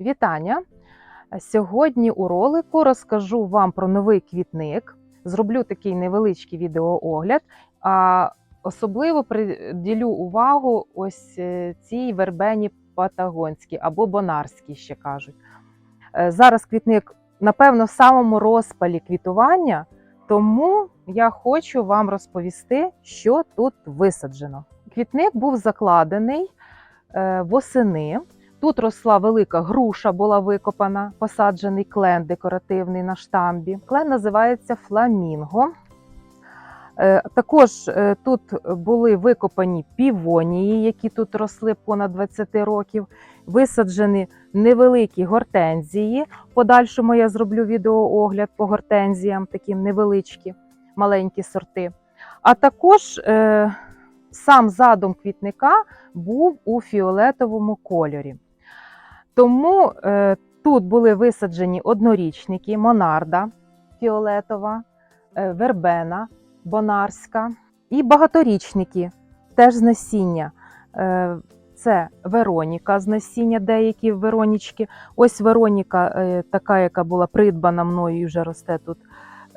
Вітання! Сьогодні у ролику розкажу вам про новий квітник. Зроблю такий невеличкий відеоогляд, а особливо приділю увагу ось е, цій вербені патагонській або бонарській ще кажуть. Е, Зараз квітник, напевно, в самому розпалі квітування, тому я хочу вам розповісти, що тут висаджено. Квітник був закладений е, восени. Тут росла велика груша, була викопана, посаджений клен декоративний на штамбі. Клен називається фламінго. Е, Також е, тут були викопані півонії, які тут росли понад 20 років. Висаджені невеликі гортензії. Подальшому я зроблю відеоогляд по гортензіям, такі невеличкі, маленькі сорти. А також е, сам задум квітника був у фіолетовому кольорі. Тому е, тут були висаджені однорічники, монарда фіолетова, е, вербена, бонарська і багаторічники теж з насіння. Е, це Вероніка з насіння, деякі Веронічки. Ось Вероніка, е, така, яка була придбана мною і вже росте тут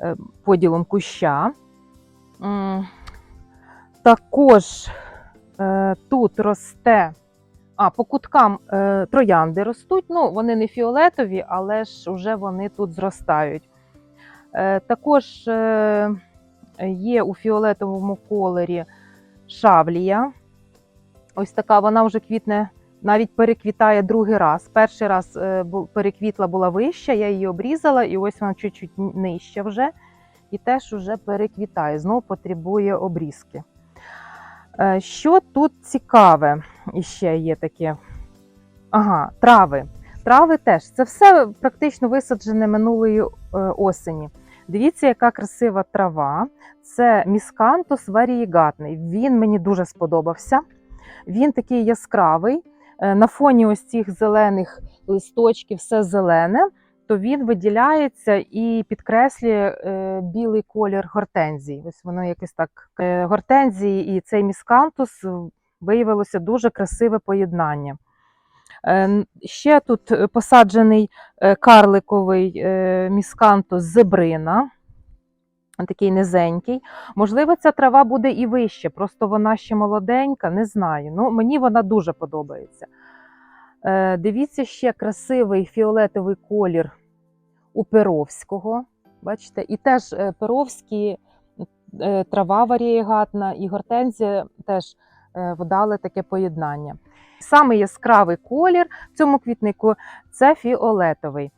е, поділом куща. Також е, тут росте. А, по куткам е, троянди ростуть. Ну, вони не фіолетові, але ж вже вони тут зростають. Е, також е, є у фіолетовому кольорі шавлія. Ось така вона вже квітне, навіть переквітає другий раз. Перший раз е, переквітла була вища, я її обрізала, і ось вона чуть-чуть нижча вже. І теж вже переквітає, знову потребує обрізки. Е, Що тут цікаве, іще є таке. Ага, трави. Трави теж. Це все практично висаджене минулої е, осені. Дивіться, яка красива трава. Це міскантус варієгатний. Він мені дуже сподобався. Він такий яскравий. Е, На фоні ось цих зелених листочків, все зелене, то він виділяється і підкреслює е, білий колір гортензії. Ось воно якось так. Е, гортензії і цей міскантус виявилося дуже красиве поєднання. Е, Ще тут посаджений карликовий міскантус зебрина, такий низенький. Можливо, ця трава буде і вище, просто вона ще молоденька, не знаю. Ну, мені вона дуже подобається. Е, Дивіться, ще красивий фіолетовий колір у Перовського. Бачите, і теж е, Перовські е, трава варієгатна і гортензія теж вдали таке поєднання. Саме яскравий колір в цьому квітнику це фіолетовий.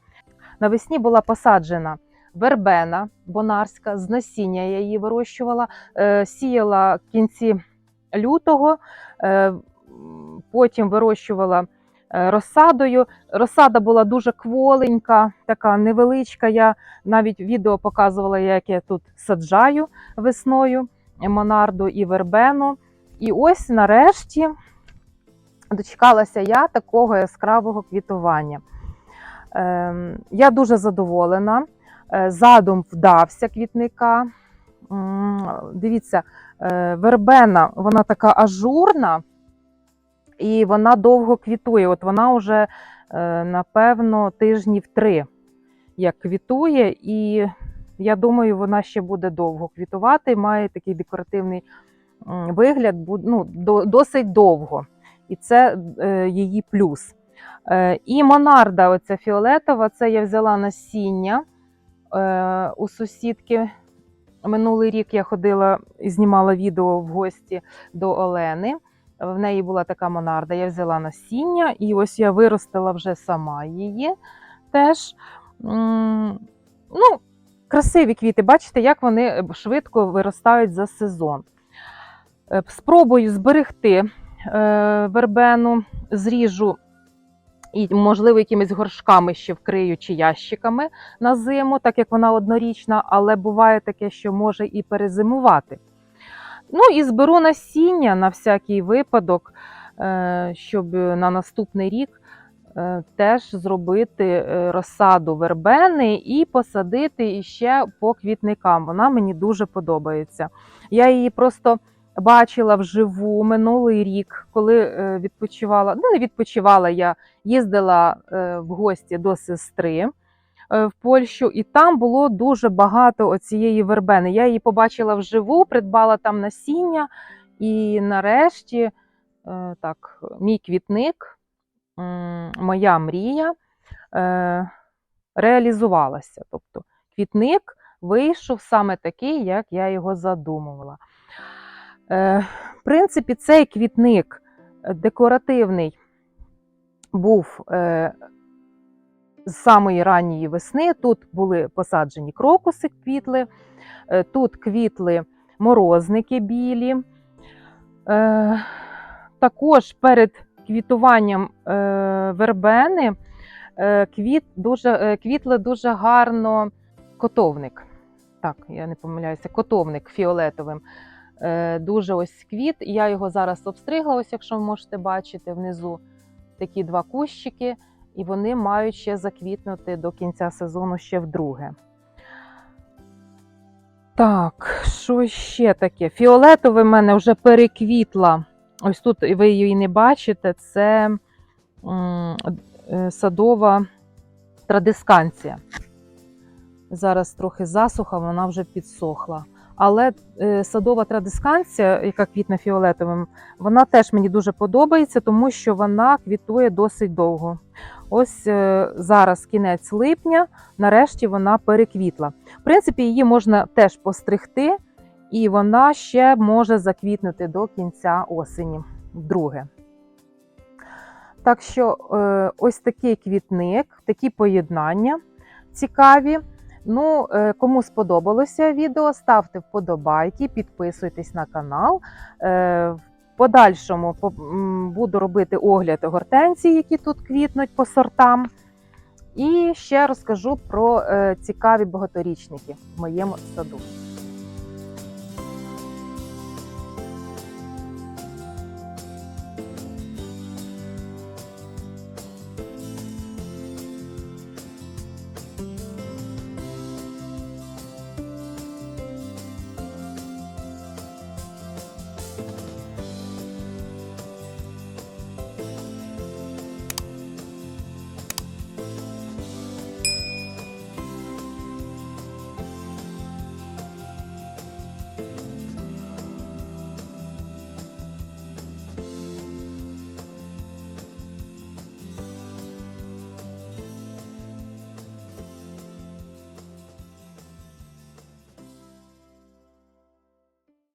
Навесні була посаджена вербена бонарська, з насіння я її вирощувала, сіяла в кінці лютого, потім вирощувала розсадою. Розсада була дуже кволенька, така невеличка. Я навіть відео показувала, як я тут саджаю весною монарду і вербену. І ось нарешті дочекалася я такого яскравого квітування. Ем, Я дуже задоволена. Е, Задум вдався квітника. Дивіться, е, вербена, вона така ажурна, і вона довго квітує. От вона вже, е, напевно, тижнів три як квітує, і я думаю, вона ще буде довго квітувати. Має такий декоративний вигляд, ну, досить довго. І це е, її плюс. Е, і монарда, оця фіолетова, це я взяла насіння у сусідки. Минулий рік я ходила і знімала відео в гості до Олени. В неї була така монарда. Я взяла насіння, і ось я виростила вже сама її теж. Ну, красиві квіти, бачите, як вони швидко виростають за сезон. Е, Спробую зберегти е, вербену, зріжу і, можливо, якимись горшками ще вкрию чи ящиками на зиму, так як вона однорічна, але буває таке, що може і перезимувати. Ну і зберу насіння на всякий випадок, е, щоб на наступний рік е, теж зробити е, розсаду вербени і посадити іще по квітникам. Вона мені дуже подобається. Я її просто бачила вживу минулий рік, коли відпочивала. Ну, не відпочивала я, їздила в гості до сестри в Польщу, і там було дуже багато оцієї вербени. Я її побачила вживу, придбала там насіння, і нарешті е, так, мій квітник, моя мрія е, реалізувалася. Тобто квітник вийшов саме такий, як я його задумувала. Е, в принципі, цей квітник е, декоративний був е, з самої ранньої весни. Тут були посаджені крокуси, квітли, е, тут квітли морозники білі. Е, також перед квітуванням е, вербени квіт дуже, квітли дуже гарно котовник. Так, я не помиляюся, котовник фіолетовим. Дуже ось квіт. Я його зараз обстригла, ось якщо ви можете бачити внизу такі два кущики, і вони мають ще заквітнути до кінця сезону ще вдруге. Так, що ще таке? Фіолетове в мене вже переквітла. Ось тут ви її не бачите, це е, садова традисканція. Зараз трохи засуха, вона вже підсохла. Але е, садова традисканція, яка квітне фіолетовим, вона теж мені дуже подобається, тому що вона квітує досить довго. Ось е, зараз кінець липня, нарешті вона переквітла. В принципі, її можна теж постригти, і вона ще може заквітнути до кінця осені, вдруге. Так що е, ось такий квітник, такі поєднання цікаві. Ну, е, кому сподобалося відео, ставте вподобайки, підписуйтесь на канал. Подальшому по- буду робити огляд гортензій, які тут квітнуть по сортам. І ще розкажу про е, цікаві багаторічники в моєму саду.